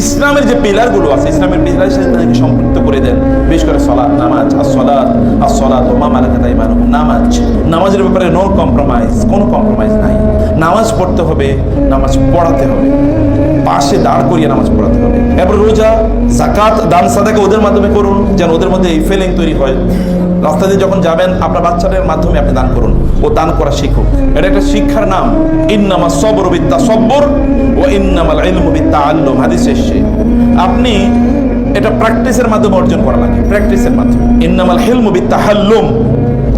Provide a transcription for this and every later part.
ইসলামের যে পিলারগুলো আছে, ইসলামের পিলারের সাথে তাদেরকে সম্পৃক্ত করে দেন। বিশেষ করে সলাৎ নামাজ আর সলাৎ আর সলাৎ ও মা মালাকা তাই মানুষ নামাজ, নামাজের ব্যাপারে নো কম্প্রোমাইজ কোনো কম্প্রোমাইজ নাই। নামাজ পড়তে হবে, নামাজ পড়াতে হবে। পাশে দাঁড় করিয়ে নামাজ পড়াতে হবে। এবার রোজা জাকাত দান, সাদাকে ওদের মাধ্যমে করুন, যেন ওদের মধ্যে এই ফিলিং তৈরি হয়। রাস্তা দিয়ে যখন যাবেন, আপনার বাচ্চাদের মাধ্যমে আপনি দান করুন ও দান করা শিখুক এটা একটা শিক্ষার নাম। ইন্নামা সবর বিদ্যা সব্বর ও ইন্নামাল ইলমু বিদ্যা আল্লম হাদিস এসছে আপনি এটা প্র্যাকটিসের মাধ্যমে অর্জন করা লাগে প্র্যাকটিসের মাধ্যমে। ইন্নামাল হিলমু বিদ্যা হাল্লুম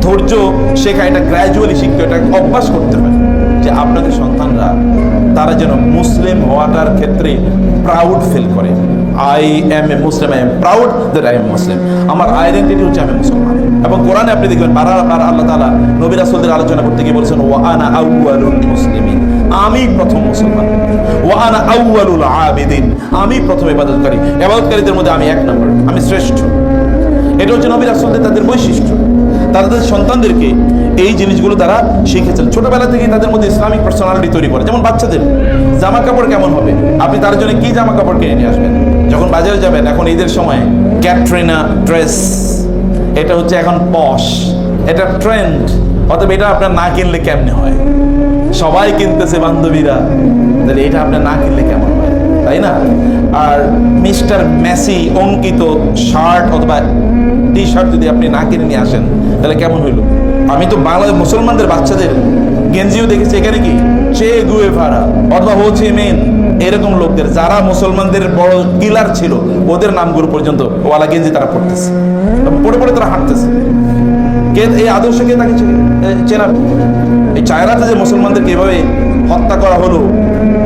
ধৈর্য শেখা, এটা গ্র্যাজুয়ালি শিখতে, এটা অভ্যাস করতে হয় যে আপনাদের সন্তানরা, তারা যেন মুসলিম হওয়াটার ক্ষেত্রে প্রাউড ফিল করে। I am a Muslim I am proud that I am Muslim আমার আইডেন্টিটি হচ্ছে আমি মুসলমান। এবং কোরআনে আপনি দেখবেন বারবার আল্লাহ তাআলা নবী রাসূলদের আলোচনা করতে গিয়ে বলেছেন, ওয়া আনা আউয়ালুল মুসলিমিন। আমি প্রথম মুসলমান। ওয়া আনা আউয়ালুল আবিদিন। আমি প্রথম ইবাদতকারী। ইবাদতকারীদের মধ্যে আমি এক নম্বর। আমি শ্রেষ্ঠ। এটা হচ্ছে নবী রাসূলদের তাদের বৈশিষ্ট্য। তাদের সন্তানদেরকে এই জিনিসগুলো তারা শিখেছেন। ছোটবেলা থেকেই তাদের মধ্যে ইসলামিক পার্সোনালিটি তৈরি করে। যেমন বাচ্চাদের জামা কাপড় কেমন হবে? আপনি তার জন্য কি জামা কাপড় কিনে নিয়ে আসবেন? যখন বাজারে যাবেন, এখন ঈদের সময় ক্যাটরিনা ড্রেস। এটা হচ্ছে এখন পশ এটা ট্রেন্ড অতএব এটা আপনার না কিনলে কেমনে হয়? সবাই কিনতেছে বান্ধবীরা। তাহলে এটা আপনার না কিনলে কেমন তাই না? আর মিস্টার মেসি অঙ্কিত শার্ট অথবা টি শার্ট যদি আপনি না কিনে নিয়ে আসেন, তাহলে কেমন হইল? আমি তো বাংলাদেশ মুসলমানদের বাচ্চাদের গেঞ্জিও দেখেছি। এখানে কি? চে গুয়ে ভাড়া, অথবা হোচে মেন, এরকম লোকদের। যারা মুসলমানদের বড় কিলার ছিল, ওদের নামগুলো পর্যন্ত ওয়ালা গেঞ্জি তারা পড়তেছে পড়ে পড়ে তারা হাঁটতেছে। কে এই আদর্শকে তাকে চেনা এই চায়নাতে যে মুসলমানদেরকে এভাবে হত্যা করা হলো,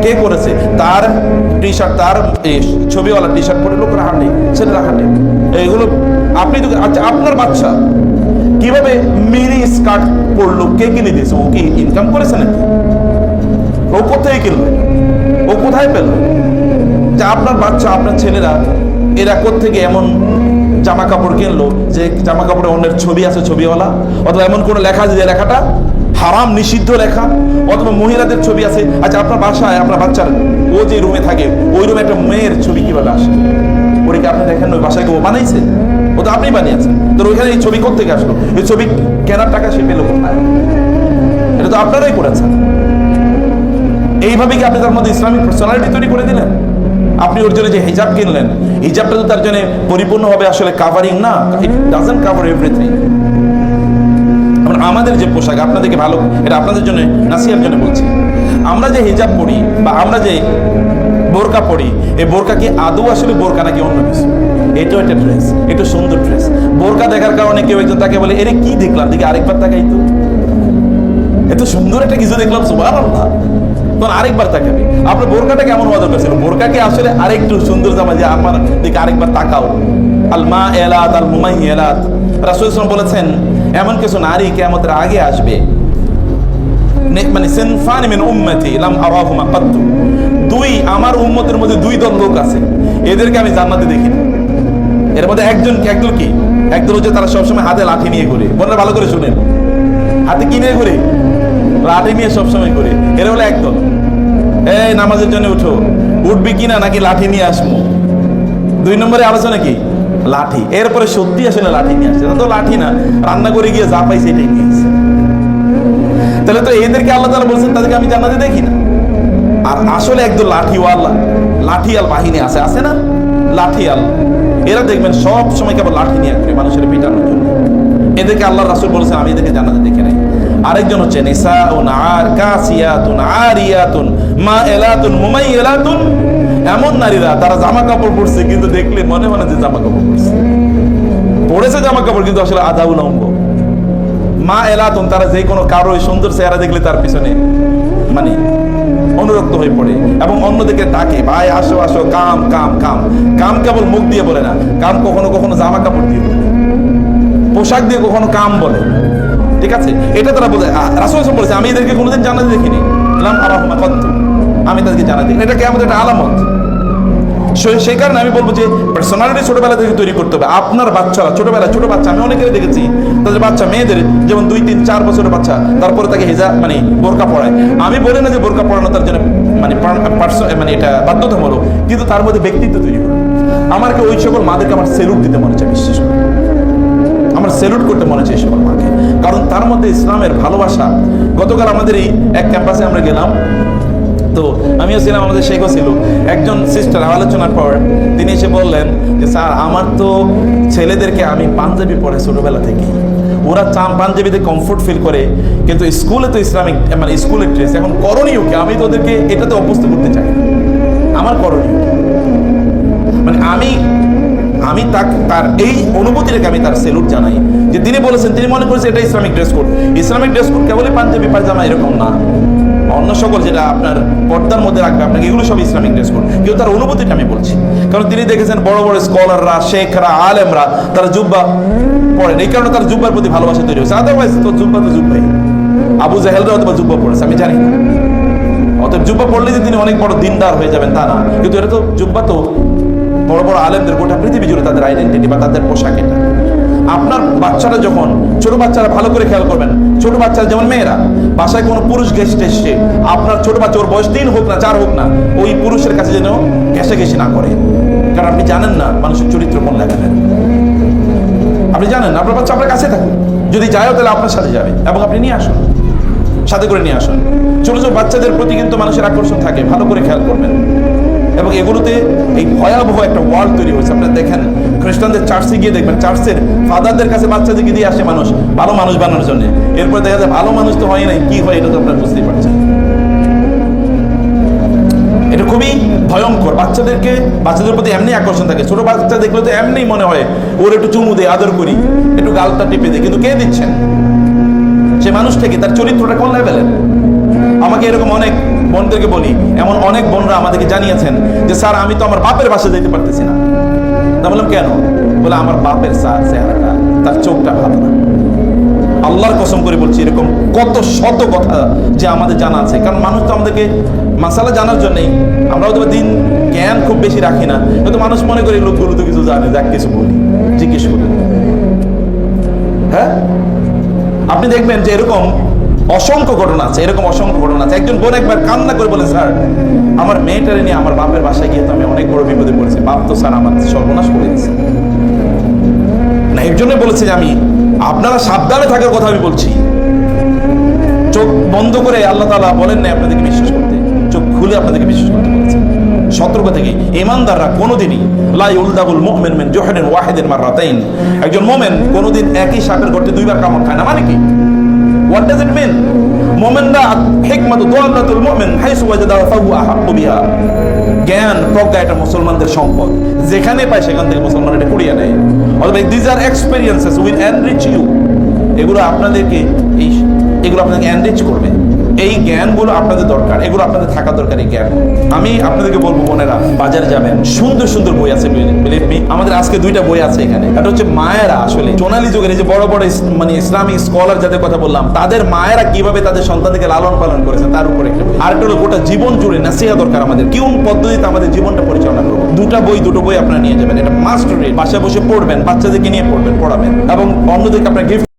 কে করেছে? তার টি শার্ট তার ছবিওয়ালা টি শার্ট পরে লোকরা হাঁটে, ছেলেরা হাঁটে। এগুলো আপনি তো আচ্ছা আপনার বাচ্চা কীভাবে মিনি স্কার্ট পরলো? কে কিনে দিয়েছে? ও কি ইনকাম করেছে নাকি? ও কোথায় কিনলো? ও কোথায় পেল? যে আপনার বাচ্চা, আপনার ছেলেরা, এরা থেকে এমন জামা কাপড় কিনলো যে জামা কাপড়ে অন্যের ছবি আছে, ছবিওয়ালা? অথবা এমন কোনো লেখা আছে যে লেখাটা হারাম নিষিদ্ধ লেখা অথবা মহিলাদের ছবি আছে। আচ্ছা আপনার বাসায়, আপনার বাচ্চার ও যে রুমে থাকে, ওই রুমে একটা মেয়ের ছবি কীভাবে আসে? ওরে কি আপনি দেখেন ওই বাসায় ও বানাইছে? ও তো আপনি বানিয়েছেন। তো ওইখানে এই ছবি থেকে আসলো? এই ছবি কেনার টাকা সে পেল কোথায়? এটা তো আপনারাই করেছেন। এইভাবে কি আপনি তার মধ্যে ইসলামিক পার্সোনালিটি তৈরি করে দিলেন? আপনি ওর জন্য যে হিজাব কিনলেন, হিজাবটা তো তার জন্য পরিপূর্ণভাবে আসলে কাভারিং না ইট ডাজেন্ট কাভার এভরিথিং আমাদের যে পোশাক আপনাদেরকে ভালো, এটা আপনাদের জন্য, নাসিয়ার জন্য বলছি। আমরা যে হিজাব পরি বা আমরা যে বোরকা পড়ি এই বোরকা কি আদৌ আসলে বোরকা নাকি অন্য কিছু? এটাও একটা ড্রেস এটা সুন্দর ড্রেস বোরকা দেখার কারণে কেউ একজন তাকে বলে, এরে কি দেখলাম? দেখি আরেকবার তাকাই তো। এত সুন্দর একটা কিছু দেখলাম সুবাহ আল্লাহ তখন আরেকবার তাকাবে। আপনার বোরকাটা কেমন হওয়া দরকার বোরকাকে আসলে আরেকটু সুন্দর জামা যে আমার দিকে আরেকবার তাকাও। আল মা এলাত আল মুমাই এলাত রাসুল বলেছেন এমন কিছু নারী কেমতের আগে আসবে। মানে সিনফানি মিন উম্মতি লাম আরাহুমা কাত্তু। দুই, আমার উম্মতের মধ্যে দুই দল লোক আছে। এদেরকে আমি জান্নাতে দেখি। এর মধ্যে একজন একদল কি? একদল হচ্ছে তারা সবসময় হাতে লাঠি নিয়ে ঘুরে। বোনেরা ভালো করে শুনেন। হাতে কি নিয়ে ঘুরে? লাঠি নিয়ে সবসময় ঘুরে। এরা হলো একদল। এই, নামাজের জন্য উঠো। উঠবি কিনা নাকি লাঠি নিয়ে আসব? দুই নম্বরে আলোচনা কি? লাঠি। এরপরে সত্যি আসলে লাঠি নিয়ে আসছে। তো লাঠি না। রান্না করে গিয়ে যা পাই সেটাই নিয়ে আসছে। তাহলে তো এদেরকে আল্লাহ তারা বলছেন, তাদেরকে আমি জানাতে দেখি না। আর আসলে একদম লাঠিওয়ালা, লাঠিয়াল বাহিনী আছে। আছে না? লাঠিয়াল। এরা দেখবেন সব সময় কেবল লাঠি নিয়ে ঘুরে মানুষের পিটানোর জন্য। এদেরকে আল্লাহ রাসুল বলেছেন, আমি এদেরকে জানাতে দেখে নাই। আরেকজন হচ্ছে, নিসাউন আর কাসিয়াতুন আরিয়াতুন মা এলাতুন মুমাই এলাতুন এমন নারীরা, তারা জামা কাপড় পরছে, কিন্তু দেখলে মনে মনে যে জামা কাপড় পরছে। পরেছে জামা কাপড় কিন্তু আসলে আধা উলঙ্গ। মা এলাতুন, তারা যে কোনো কারও সুন্দর চেহারা দেখলে তার পিছনে মানে অনুরক্ত হয়ে পড়ে এবং অন্যদিকে ডাকে, ভাই, আসো আসো, কাম কাম কাম। কাম কেবল মুখ দিয়ে বলে না, কাম কখনো কখনো জামা কাপড় দিয়ে বলে। পোশাক দিয়ে কখনো কাম বলে। ঠিক আছে? এটা তারা বলে রাসুল বলেছে, আমি এদেরকে কোনোদিন জানাতে দেখিনি। লাম আরাহমা আমি তাদেরকে জানাতে এটা কি আমাদের একটা আলামত। সেই কারণে আমি বলব যে পার্সোনালিটি ছোটবেলা থেকে তৈরি করতে হবে। আপনার বাচ্চারা ছোটবেলা ছোট বাচ্চা, আমি অনেকের দেখেছি, তাদের বাচ্চা মেয়েদের যেমন দুই তিন চার বছরের বাচ্চা, তারপরে তাকে হেজা মানে বোরকা পড়ায় আমি বলি না যে বোরকা পড়ানো তার জন্য মানে মানে এটা বাধ্যতামূলক, কিন্তু তার মধ্যে ব্যক্তিত্ব তৈরি করে। আমাকে ওই সকল মাদেরকে আমার সেলুট দিতে মনে চায়, বিশ্বাস আমার সেলুট করতে মনে হচ্ছে এই সকল মাকে। কারণ তার মধ্যে ইসলামের ভালোবাসা। গতকাল আমাদের এই এক ক্যাম্পাসে আমরা গেলাম। তো আমিও ছিলাম আমাদের শেখও ছিল। একজন সিস্টার আলোচনার পর তিনি এসে বললেন যে, স্যার, আমার তো ছেলেদেরকে আমি পাঞ্জাবি পরে ছোটবেলা থেকে। ওরা চাম পাঞ্জাবিতে কমফোর্ট ফিল করে, কিন্তু স্কুলে তো ইসলামিক মানে স্কুলের ড্রেস এখন করণীয় কি? আমি তো ওদেরকে এটাতে অভ্যস্ত করতে চাই আমার করণীয় মানে আমি আমি তার তার এই অনুভূতি রেখে আমি তার সেলুট জানাই। যে তিনি বলেছেন, তিনি মনে করেছেন এটা Islamic dress code Islamic dress code কেবলই পাঞ্জাবি, পায়জামা এরকম না। অন্য সকল যেটা আপনার পর্দার মধ্যে রাখবে, আপনাকে এগুলো সব ইসলামিক ড্রেস কোড কিন্তু তার অনুভূতিটা আমি বলছি। কারণ তিনি দেখেছেন বড় বড় স্কলাররা শেখরা, আলেমরা, তারা জুব্বা পড়েন। এই কারণে তার জুব্বার প্রতি ভালোবাসা তৈরি হয়েছে। আদারওয়াইজ তো জুব্বা তো জুব্বাই। আবু জাহেলরা অথবা জুব্বা পড়েছে, আমি জানি না। অতএব জুব্বা পড়লে যে তিনি অনেক বড় দিনদার হয়ে যাবেন, তা না। কিন্তু এটা তো জুব্বা তো বড় বড় আলেমদের গোটা পৃথিবী জুড়ে তাদের আইডেন্টিটি বা তাদের পোশাক এটা। আপনার বাচ্চারা যখন, ছোট বাচ্চারা ভালো করে খেয়াল করবেন, ছোট বাচ্চারা যেমন মেয়েরা, বাসায় কোনো পুরুষ গেস্ট এসছে, আপনার ছোট বাচ্চা, ওর বয়স তিন হোক না, চার হোক না, ওই পুরুষের কাছে যেন ঘেসে না করে। কারণ আপনি জানেন না মানুষের চরিত্র কোন লেখালেন আপনি জানেন, আপনার বাচ্চা আপনার কাছে থাকুন যদি যায়ও তাহলে আপনার সাথে যাবে এবং আপনি নিয়ে আসুন, সাথে করে নিয়ে আসুন। ছোট ছোট বাচ্চাদের প্রতি কিন্তু মানুষের আকর্ষণ থাকে, ভালো করে খেয়াল করবেন। এবং এগুলোতে এই ভয়াবহ একটা ওয়ার্ল্ড তৈরি হয়েছে। আপনারা দেখেন, খ্রিস্টানদের চার্চে গিয়ে দেখবেন চার্চের ফাদারদের কাছে বাচ্চাদেরকে দিয়ে আসে মানুষ, ভালো মানুষ বানানোর জন্য। এরপর দেখা যায়, ভালো মানুষ তো হয় নাই, কি হয় এটা তো আপনারা বুঝতেই পারছেন। এটা খুবই ভয়ঙ্কর। বাচ্চাদেরকে, বাচ্চাদের প্রতি এমনি আকর্ষণ থাকে। ছোট বাচ্চা দেখলে তো এমনি মনে হয়, ওর একটু চুমু দেয়, আদর করি, একটু গালটা টিপে দিই কিন্তু কে দিচ্ছেন? সে মানুষ থেকে, তার চরিত্রটা কোন লেভেলের আমাকে এরকম অনেক বোনদেরকে বলি, এমন অনেক বোনরা আমাদেরকে জানিয়েছেন যে, স্যার, আমি তো আমার বাপের বাসা যেতে পারতেছি না। তা বললাম, কেন? বলে, আমার বাপের স্যার, চেহারাটা, তার চোখটা ভালো না। আল্লাহর কসম করে বলছি, এরকম কত শত কথা যে আমাদের জানা আছে। কারণ মানুষ তো আমাদেরকে মাসালা জানার জন্যই আমরা হয়তো দিন জ্ঞান খুব বেশি রাখি না। হয়তো মানুষ মনে করে লোকগুলো তো কিছু জানে, যাক, কিছু বলি, জিজ্ঞেস করি। হ্যাঁ? আপনি দেখবেন যে এরকম অসংখ্য ঘটনা আছে, এরকম অসংখ্য ঘটনা আছে। একজন বোন একবার কান্না করে বলে, স্যার, আমার মেয়েটারে নিয়ে আমার বাপের বাসায় গিয়ে তো আমি অনেক বড় বিপদে পড়েছি। বাপ তো, স্যার, আমার সর্বনাশ করে দিয়েছে। না, এর জন্য বলেছি যে আমি, আপনারা সাবধানে থাকার কথা আমি বলছি। চোখ বন্ধ করে আল্লাহ তাআলা বলেন না আপনাদেরকে বিশ্বাস করতে। চোখ খুলে আপনাদেরকে বিশ্বাস করতে বলেছেন সতর্ক থেকে ইমানদাররা কোনোদিনই লাই উলদাবুল মুমিন মিন ওয়াহেদের ওয়াহিদিন মাররাতাইন। একজন মোমেন কোনোদিন একই সাপের গর্তে দুইবার কামড় খায় না মানে কি? হোয়াট ডাজ ইট মিন মুমিনরা হিকমাতু দুআলাতুল মুমিন হাইসু ওয়াজাদা ফাহু আহাক্কু বিহা জ্ঞান প্রজ্ঞা এটা মুসলমানদের সম্পদ। যেখানে পায় সেখান থেকে মুসলমান এটা কুড়িয়ে নেয়। অথবা these are experiences will enrich you এগুলো আপনাদেরকে এই এগুলো আপনাদেরকে এনরিচ করবে। এই জ্ঞানগুলো আপনাদের দরকার, এগুলো আপনাদের থাকা দরকার এই জ্ঞান। আমি আপনাদেরকে বলব, বোনেরা, বাজারে যাবেন, সুন্দর সুন্দর বই আছে আমাদের আজকে দুইটা বই আছে এখানে। এটা হচ্ছে মায়েরা আসলে সোনালী যুগের এই যে বড় বড় মানে ইসলামিক স্কলার যাদের কথা বললাম, তাদের মায়েরা কীভাবে তাদের সন্তানকে লালন পালন করেছে তার উপরে। আর একটা গোটা জীবন জুড়ে নাসিহা দরকার আমাদের, কোন পদ্ধতিতে আমাদের জীবনটা পরিচালনা করব? দুটা বই, দুটো বই আপনারা নিয়ে যাবেন, এটা মাস্ট রিড বাসায় বসে পড়বেন, বাচ্চাদেরকে নিয়ে পড়বেন, পড়াবেন, এবং অন্যদেরকে আপনার গিফট